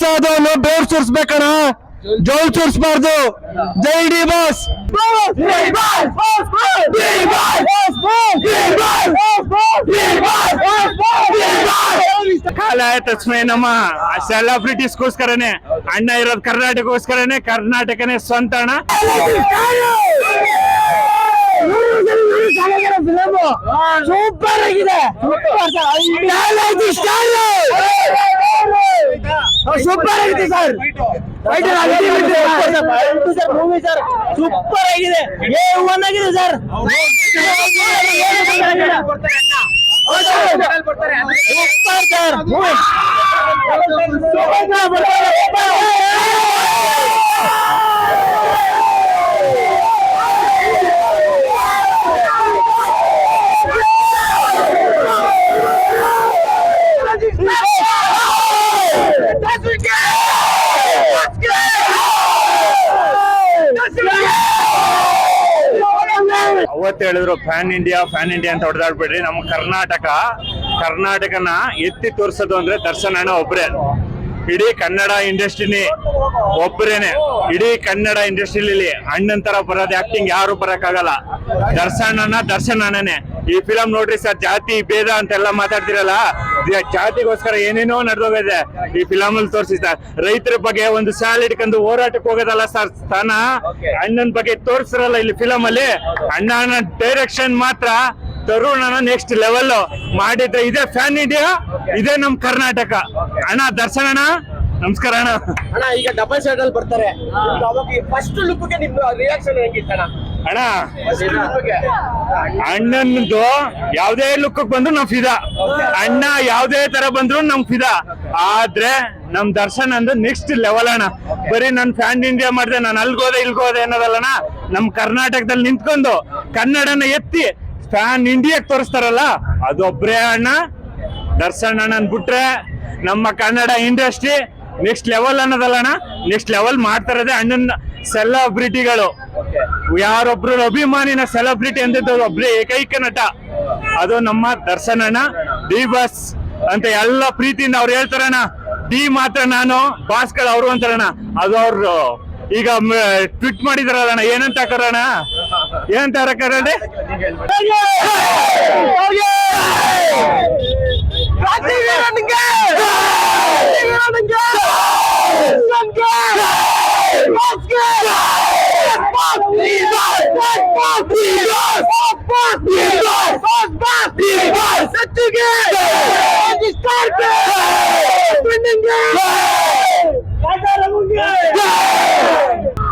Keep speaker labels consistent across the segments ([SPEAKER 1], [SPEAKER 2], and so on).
[SPEAKER 1] ಕೆಲ್ಸ ಆದವನು ಬೇರ್ ಸುರಿಸ್ಬೇಕಣ ಜೋಲ್ ಸುರ್ಸ್ಬಾರ್ದು. ಜೈ ಡಿ ಬಾಸ್. ಕಾಲ ತಸ್ಮೈ ನಮ್ಮ. ಸೆಲೆಬ್ರಿಟೀಸ್ಗೋಸ್ಕರನೇ ಅಣ್ಣ ಇರೋದು ಕರ್ನಾಟಕಗೋಸ್ಕರನೇ ಕರ್ನಾಟಕನೇ ಸ್ವಂತ ಅಣ್ಣ.
[SPEAKER 2] ಸೂಪರ್ ಆಗಿದೆ. ಸೂಪರ್ ಆಗಿದೆ ಸರ್. Movie sir. ಸೂಪರ್ ಆಗಿದೆ. ಏ ಒನ್ ಆಗಿದೆ ಸರ್. ಸೂಪರ್ ಸರ್
[SPEAKER 1] ಅವತ್ತು ಹೇಳಿದ್ರು ಫ್ಯಾನ್ ಇಂಡಿಯಾ ಫ್ಯಾನ್ ಇಂಡಿಯಾ ಅಂತ ಹೊಡೆದಾಡ್ಬಿಡ್ರಿ. ನಮ್ಮ ಕರ್ನಾಟಕ, ಕರ್ನಾಟಕನ ಎತ್ತಿ ತೋರಿಸೋದು ಅಂದ್ರೆ ದರ್ಶನ್ ಅಣ್ಣ ಒಬ್ರೇ. ಇಡೀ ಕನ್ನಡ ಇಂಡಸ್ಟ್ರಿನಿ ಒಬ್ಬರೇನೆ ಇಡೀ ಕನ್ನಡ ಇಂಡಸ್ಟ್ರಿಲಿ ಅಣ್ಣನ್ ತರ ಬರೋದು ಆಕ್ಟಿಂಗ್ ಯಾರು ಬರೋಕ್ಕಾಗಲ್ಲ. ದರ್ಶನನ ದರ್ಶನ ದರ್ಶನ್ ಅಣ್ಣನೇ. ಈ ಫಿಲಂ ನೋಡ್ರಿ ಸರ್ ಜಾತಿ ಭೇದ ಅಂತೆಲ್ಲ ಮಾತಾಡ್ತಿರಲ್ಲ? ಜಾತಿಗೋಸ್ಕರ ಏನೇನೋ ನಡೆದೋಗಿದೆ. ಈ ಫಿಲಂ ಅಲ್ಲಿ ತೋರಿಸಿ ಸರ್. ರೈತರ ಬಗ್ಗೆ ಒಂದು ಸ್ಯಾಲ್ ಇಟ್ಕೊಂಡು ಹೋರಾಟಕ್ಕೆ ಹೋಗೋದಲ್ಲ ಸರ್ ಸ್ಥಾನ. ಅಣ್ಣನ ಬಗ್ಗೆ ತೋರಿಸ್ರಲ್ಲ ಇಲ್ಲಿ ಫಿಲಂ ಅಲ್ಲಿ. ಅಣ್ಣನ ಡೈರೆಕ್ಷನ್ ಮಾತ್ರ ತರುಣನ ನೆಕ್ಸ್ಟ್ ಲೆವೆಲ್ ಮಾಡಿದ್ರೆ ಇದೇ ಫ್ಯಾನ್ ಇಂಡಿಯಾ ಇದೇ ನಮ್ ಕರ್ನಾಟಕ. ಅಣ್ಣ ದರ್ಶನ ಅಣ್ಣ. ನಮಸ್ಕಾರ ಅಣ್ಣ.
[SPEAKER 2] ಅಣ್ಣ ಈಗ ಡಬಲ್ ಸೈಡ್ ಅಲ್ಲಿ ಬರ್ತಾರೆ. ಫಸ್ಟ್ ಲುಕ್ಗೆ ನಿಮ್ ರಿಯಾಕ್ಷನ್ ಹೆಂಗಿತ್ತಣ್ಣ?
[SPEAKER 1] ಅಣ್ಣ? ಅಣ್ಣನದು ಯಾವ್ದೇ ಲುಕ್ ಬಂದ್ರು ನಮ್ ಫಿದಾ. ಅಣ್ಣ ಯಾವ್ದೇ ತರ ಬಂದ್ರು ನಮ್ ಫಿದಾ. ಆದ್ರೆ ನಮ್ ದರ್ಶನ್ ಅಂದ್ರೆ ನೆಕ್ಸ್ಟ್ ಲೆವೆಲ್ ಅಣ್ಣ. ಬರೀ ನನ್ ಫ್ಯಾನ್ ಇಂಡಿಯಾ ಮಾಡಿದೆ, ನಾನು ಅಲ್ಗೋದೆ ಇಲ್ಗೋದೆ ಅನ್ನೋದಲ್ಲಣ್ಣ. ನಮ್ ಕರ್ನಾಟಕದಲ್ಲಿ ನಿಂತ್ಕೊಂಡು ಕನ್ನಡನ ಎತ್ತಿ ಫ್ಯಾನ್ ಇಂಡಿಯಾಕ್ ತೋರಿಸ್ತಾರಲ್ಲ, ಅದೊಬ್ರೇ ಅಣ್ಣ. ದರ್ಶನ್ ಅಣ್ಣನ್ ಬಿಟ್ರೆ ನಮ್ಮ ಕನ್ನಡ ಇಂಡಸ್ಟ್ರಿ ನೆಕ್ಸ್ಟ್ ಲೆವೆಲ್ ಅನ್ನೋದಲ್ಲಣ್ಣ. ನೆಕ್ಸ್ಟ್ ಲೆವೆಲ್ ಮಾಡ್ತಾರದೆ ಅಣ್ಣನ ಸೆಲೆಬ್ರಿಟಿಗಳು. ಯಾರೊಬ್ರು ಅಭಿಮಾನಿನ ಸೆಲೆಬ್ರಿಟಿ ಅಂತ ಒಬ್ರೇ ಏಕೈಕ ನಟ. ಅದು ನಮ್ಮ ದರ್ಶನಣ್ಣ ಡಿ ಬಾಸ್ ಅಂತ ಎಲ್ಲ ಪ್ರೀತಿಯಿಂದ ಅವ್ರು ಹೇಳ್ತಾರಣ ಡಿ ಮಾತ್ರ ನಾನು ಭಾಸ್ಕರ್ ಅವರು ಅಂತಾರಣ ಅದು ಅವ್ರು ಈಗ ಟ್ವಿಟ್ ಮಾಡಿದಾರಣ್ಣ ಏನಂತ ಕರೋಣ? ಏನಂತ ಹಾಕೋರಣ್ಣ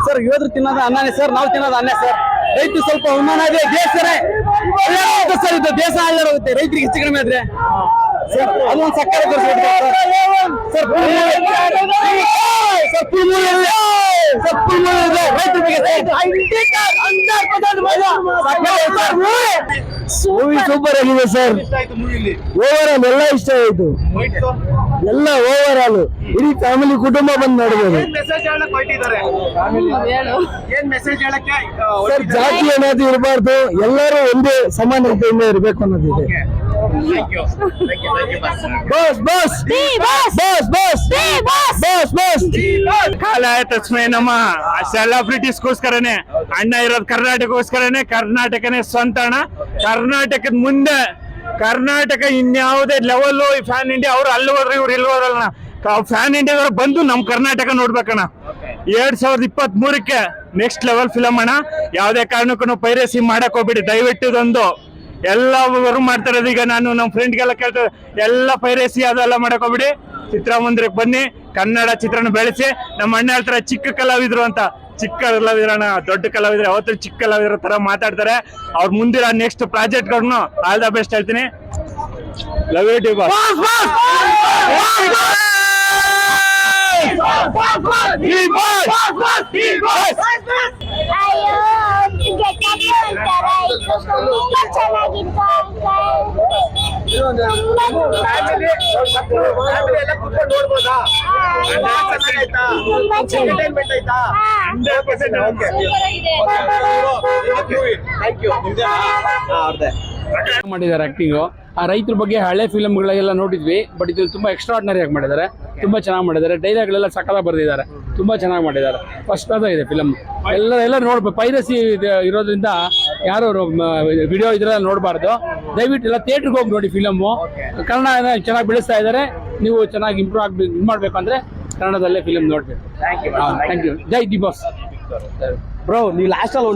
[SPEAKER 2] ಸರ್ ಯೋಧರು ತಿನ್ನೋದ ಅನ್ನನೇ ಸರ್ ನಾವು ತಿನ್ನೋದ ಅನ್ನೇ ಸರ್ ರೈತರು ಸ್ವಲ್ಪ ಅವಮಾನ ಇದೆ ದೇಶ ಸರ್. ಇದು ದೇಶ ಆಗಿರೋಗುತ್ತೆ ರೈತರಿಗೆ ಹೆಚ್ಚು ಕಡಿಮೆ ಆದ್ರೆ. ಅದೊಂದು ಸಕ್ಕರೆ ಸರ್ ಮೂವಿ ಸೂಪರ್ ಆಗಿದೆ ಸರ್. ಓವರ್ ಆಲ್ ಎಲ್ಲ ಇಷ್ಟ ಆಯ್ತು. ಎಲ್ಲ ಓವರ್ ಆಲ್ ಇಡೀ ಫ್ಯಾಮಿಲಿ ಕುಟುಂಬ ಬಂದ್ ನೋಡ್ಬೋದು.
[SPEAKER 3] ಮೆಸೇಜ್ ಹೇಳಕ್ ಹೊರಟಿದ್ದಾರೆ? ಏನ್ ಮೆಸೇಜ್ ಹೇಳಕ್ಕೆ
[SPEAKER 2] ಸರ್ ಜಾತಿ ಏನಾದ್ರು ಇರಬಾರ್ದು. ಎಲ್ಲರೂ ಒಂದೇ ಸಮಾನತೆಯಿಂದ ಇರಬೇಕು ಅನ್ನೋದಿದೆ.
[SPEAKER 3] ಥ್ಯಾಂಕ್ ಯು ಥ್ಯಾಂಕ್ ಯು
[SPEAKER 2] ಬಸ್ ಬಸ್
[SPEAKER 1] ಕಾಲ ತಸ್ಮೈ ನಮ್ಮ ಸೆಲೆಬ್ರಿಟೀಸ್ಗೋಸ್ಕರನೇ ಅಣ್ಣ ಇರೋದು ಕರ್ನಾಟಕಗೋಸ್ಕರನೇ ಕರ್ನಾಟಕನೇ ಸ್ವಂತ ಅಣ್ಣ. ಕರ್ನಾಟಕದ ಮುಂದೆ ಕರ್ನಾಟಕ ಇನ್ಯಾವುದೇ ಲೆವೆಲ್ ಫ್ಯಾನ್ ಇಂಡಿಯಾ ಅವ್ರು ಅಲ್ಲಿ ಹೋದ್ರೆ ಇವ್ರು ಇಲ್ಲಿ ಹೋದ್ರಲ್ಲ ಫ್ಯಾನ್ ಇಂಡಿಯಾದವ್ರು ಬಂದು ನಮ್ಮ ಕರ್ನಾಟಕ ನೋಡ್ಬೇಕಣ್ಣ. ಎರಡ್ ಸಾವಿರದ ಇಪ್ಪತ್ತ್ ಮೂರಕ್ಕೆ ನೆಕ್ಸ್ಟ್ ಲೆವೆಲ್ ಫಿಲಮ್ ಅಣ್ಣ. ಯಾವುದೇ ಕಾರಣಕ್ಕೂ ಪೈರಸಿ ಮಾಡಕ್ ಹೋಗ್ಬಿಡಿ. ದಯವಿಟ್ಟು ಇದೊಂದು ಎಲ್ಲವರು ಮಾಡ್ತಾ ಇರೋದು ಈಗ ನಾನು ನಮ್ಮ ಫ್ರೆಂಡ್ಗೆಲ್ಲ ಕೇಳ್ತಾರೆ ಎಲ್ಲ ಪೈರೇಸಿ ಅದೆಲ್ಲ ಮಾಡಕ್ ಹೋಗ್ಬಿಡಿ. ಚಿತ್ರಮಂದಿರಕ್ಕೆ ಬನ್ನಿ ಕನ್ನಡ ಚಿತ್ರನ ಬೆಳೆಸಿ. ನಮ್ಮ ಅಣ್ಣ ಹೇಳ್ತಾರೆ ಚಿಕ್ಕ ಕಲಾವಿದ್ರು ಅಂತ. ಚಿಕ್ಕ ಕಲಾವಿದ್ರಣ್ಣ ದೊಡ್ಡ ಕಲಾವಿದ್ರು ಅವತ್ತು ಚಿಕ್ಕ ಕಲಾವಿದ್ರ ತರ ಮಾತಾಡ್ತಾರೆ. ಅವ್ರ ಮುಂದಿನ ನೆಕ್ಸ್ಟ್ ಪ್ರಾಜೆಕ್ಟ್ ಪ್ರಾಜೆಕ್ಟ್ಗಳನ್ನು ಆಲ್ ದ ಬೆಸ್ಟ್ ಹೇಳ್ತೀನಿ. ಲವ್ ಯು ಬಾಸ್
[SPEAKER 4] ಅಯ್ಯೋ ಗೆಟಪ್ ಒಂಥರ ಇತ್ತು ತುಂಬಾ ಚೆನ್ನಾಗಿತ್ತು
[SPEAKER 3] ಫ್ಯಾಮಿಲಿ ಎಲ್ಲ ಕುತ್ಕೊಂಡು ನೋಡ್ಬೋದಾ ಚೆನ್ನಾಗಾಯ್ತಾ
[SPEAKER 4] ತುಂಬಾ ಚೆನ್ನಾಗಿ
[SPEAKER 3] ಎಂಟರ್ಟೈನ್ಮೆಂಟ್ ಆಯ್ತಾ ಥ್ಯಾಂಕ್
[SPEAKER 5] ಮಾಡಿದ್ದಾರೆ ಆಕ್ಟಿಂಗ್ ಆ ರೈತರ ಬಗ್ಗೆ ಹಳೆ ಫಿಲಮ್ಗಳೆಲ್ಲ ನೋಡಿದ್ವಿ ಬಟ್ ಇದು ಎಕ್ಸ್ಟ್ರಾ ಆರ್ಡಿನರಿ ಆಗಿ ಮಾಡಿದ್ದಾರೆ. ತುಂಬಾ ಚೆನ್ನಾಗಿ ಮಾಡಿದ್ದಾರೆ. ಡೈಲಾಗ್ಗಳೆಲ್ಲ ಸಕಲ ಬರೆದಿದ್ದಾರೆ. ತುಂಬಾ ಚೆನ್ನಾಗಿ ಮಾಡಿದ್ದಾರೆ. ಫಸ್ಟ್ ಕ್ಲಾಸ್ ಇದೆ ಫಿಲಮ್ ಎಲ್ಲ ಎಲ್ಲ ನೋಡ್ಬೇಕು. ಪೈರಸಿ ಇರೋದ್ರಿಂದ ಯಾರು ವಿಡಿಯೋ ಇದ್ರೆ ನೋಡಬಾರ್ದು. ದಯವಿಟ್ಟು ಎಲ್ಲ ಥಿಯೇಟ್ರಿಗೆ ಹೋಗಿ ನೋಡಿ ಫಿಲಮು ಕನ್ನಡ ಚೆನ್ನಾಗಿ ಬೆಳೆಸ್ತಾ ಇದ್ದಾರೆ. ನೀವು ಚೆನ್ನಾಗಿ ಇಂಪ್ರೂವ್ ಆಗ್ಬೇಕು ಇದು ಮಾಡಬೇಕು ಅಂದರೆ ಕನ್ನಡದಲ್ಲೇ ಫಿಲಮ್ ನೋಡಬೇಕು. ಥ್ಯಾಂಕ್ ಯು ಜೈ ದಿ ಬಾಸ್
[SPEAKER 2] ಬ್ರೋ ನೀವು ಲಾಸ್ಟ್ ಅಲ್ಲಿ